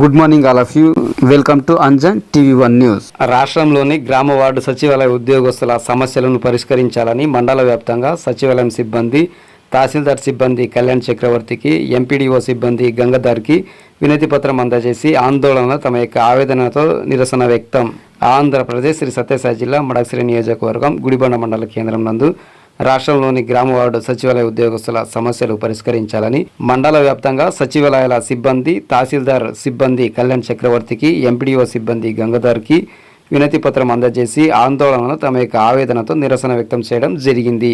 Good morning all of you. Welcome to Anjan TV one news. రాష్ట్రంలోని గ్రామ ward సచివాలయ ఉద్యోగస్తుల సమస్యలను పరిష్కరించాలని మండల వ్యాప్తంగా సచివాలయం సిబ్బంది తహసీల్దార్ సిబ్బంది కళ్యాణ్ చక్రవర్తికి ఎంపీడీఓ సిబ్బంది గంగాధర్కి వినతి పత్రం అందజేసి ఆందోళన తమ యొక్క ఆవేదనతో నిరసన వ్యక్తం. ఆంధ్రప్రదేశ్ శ్రీ సత్యసాయి జిల్లా మడక్సిరి నియోజకవర్గం గుడిబండ మండల కేంద్రం నందు రాష్ట్రంలోని గ్రామ వార్డు సచివాలయ ఉద్యోగస్తుల సమస్యలు పరిష్కరించాలని మండల వ్యాప్తంగా సచివాలయాల సిబ్బంది తహసీల్దార్ సిబ్బంది కళ్యాణ్ చక్రవర్తికి ఎంపీడీఓ సిబ్బంది గంగాధర్కి వినతి పత్రం అందజేసి ఆందోళనను తమ యొక్క ఆవేదనతో నిరసన వ్యక్తం చేయడం జరిగింది.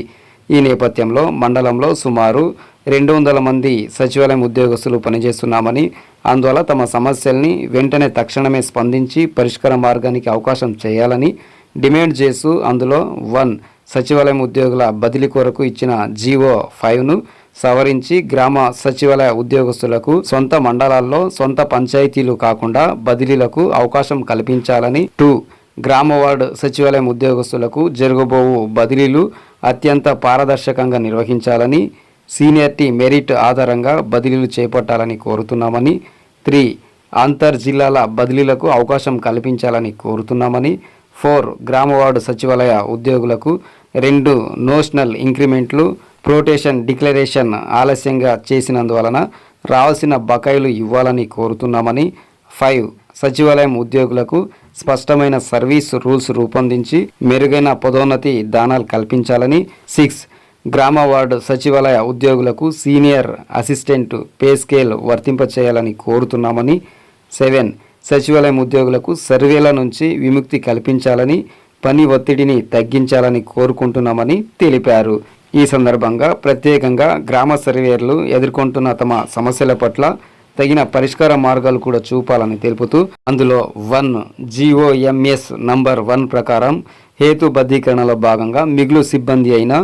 ఈ నేపథ్యంలో మండలంలో సుమారు రెండు వందల మంది సచివాలయం ఉద్యోగస్తులు పనిచేస్తున్నామని అందువల్ల తమ సమస్యల్ని వెంటనే తక్షణమే స్పందించి పరిష్కార మార్గానికి అవకాశం చేయాలని డిమాండ్ చేస్తూ అందులో వన్ సచివాలయం ఉద్యోగుల బదిలీ కొరకు ఇచ్చిన జీవో ఫైవ్ను సవరించి గ్రామ సచివాలయ ఉద్యోగస్తులకు సొంత మండలాల్లో సొంత పంచాయతీలు కాకుండా బదిలీలకు అవకాశం కల్పించాలని టూ గ్రామ వార్డు సచివాలయం ఉద్యోగస్తులకు జరగబోవు బదిలీలు అత్యంత పారదర్శకంగా నిర్వహించాలని సీనియర్టీ మెరిట్ ఆధారంగా బదిలీలు చేపట్టాలని కోరుతున్నామని త్రీ అంతర్ జిల్లాల బదిలీలకు అవకాశం కల్పించాలని కోరుతున్నామని ఫోర్ గ్రామ వార్డు సచివాలయ ఉద్యోగులకు రెండు నోషనల్ ఇంక్రిమెంట్లు ప్రొటేషన్ డిక్లరేషన్ ఆలస్యంగా చేసినందువలన రావాల్సిన బకాయిలు ఇవ్వాలని కోరుతున్నామని ఫైవ్ సచివాలయం ఉద్యోగులకు స్పష్టమైన సర్వీస్ రూల్స్ రూపొందించి మెరుగైన పదోన్నతి దానాలు కల్పించాలని సిక్స్ గ్రామ వార్డు సచివాలయ ఉద్యోగులకు సీనియర్ అసిస్టెంట్ పే స్కేల్ వర్తింపచేయాలని కోరుతున్నామని సెవెన్ సచివాలయం ఉద్యోగులకు సర్వేల నుంచి విముక్తి కల్పించాలని పని ఒత్తిడిని తగ్గించాలని కోరుకుంటున్నామని తెలిపారు. ఈ సందర్భంగా ప్రత్యేకంగా గ్రామ సర్వేయర్లు ఎదుర్కొంటున్న తమ సమస్యల పట్ల తగిన పరిష్కార మార్గాలు కూడా చూపాలని తెలుపుతూ అందులో వన్ జిఓఎంఎస్ నంబర్ వన్ ప్రకారం హేతుబద్ధీకరణలో భాగంగా మిగులు సిబ్బంది అయిన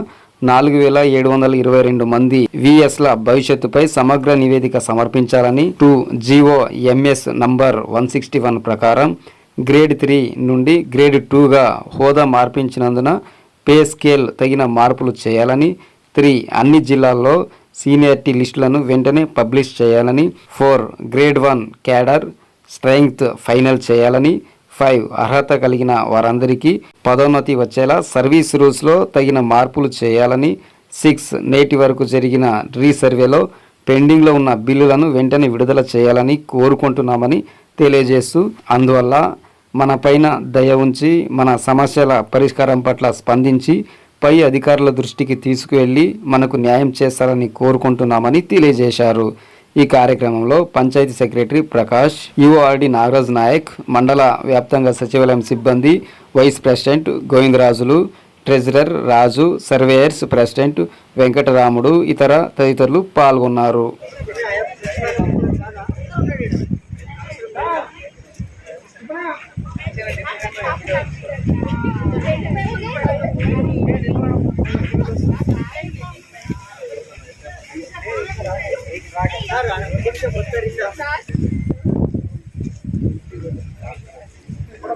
నాలుగు వేల ఏడు వందల ఇరవై రెండు మంది విఎస్ల భవిష్యత్తుపై సమగ్ర నివేదిక సమర్పించాలని two GO MS number one sixty one ప్రకారం గ్రేడ్ త్రీ నుండి గ్రేడ్ టూగా హోదా మార్పించినందున పే స్కేల్ తగిన మార్పులు చేయాలని త్రీ అన్ని జిల్లాల్లో సీనియారిటీ లిస్టులను వెంటనే పబ్లిష్ చేయాలని four grade one cadre strength final చేయాలని ఫైవ్ అర్హత కలిగిన వారందరికీ పదోన్నతి వచ్చేలా సర్వీస్ రూల్స్లో తగిన మార్పులు చేయాలని సిక్స్ నేటి వరకు జరిగిన రీసర్వేలో పెండింగ్లో ఉన్న బిల్లులను వెంటనే విడుదల చేయాలని కోరుకుంటున్నామని తెలియజేస్తూ అందువల్ల మన పైన దయ ఉంచి మన సమస్యల పరిష్కారం పట్ల స్పందించి పై అధికారుల దృష్టికి తీసుకువెళ్ళి మనకు న్యాయం చేస్తారని కోరుకుంటున్నామని తెలియజేశారు. ఈ కార్యక్రమంలో పంచాయతీ సెక్రటరీ ప్రకాష్ యుఆర్డి నాగరాజ్ నాయక్ మండల వ్యాప్తంగా సచివాలయం సిబ్బంది vice president Govindarajulu treasurer Raju surveyors president Venkataramudu ఇతర తదితరులు పాల్గొన్నారు.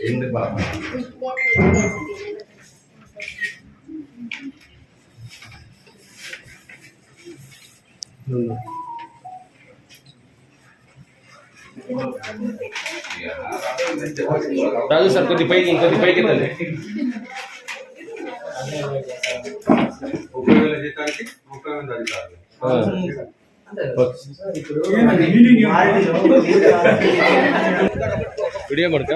இருந்து பார்க்கணும் राजू सर कधी पैकी कधी पैकी झाले ముప్పై మంది అధికారులు వీడియో కొడుక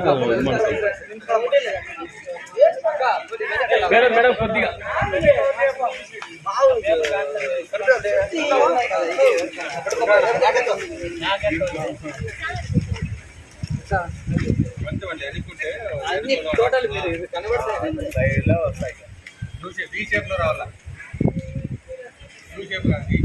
మేడం మేడం కొద్దిగా. చూసే బీ షేప్లో రావాలా? యూ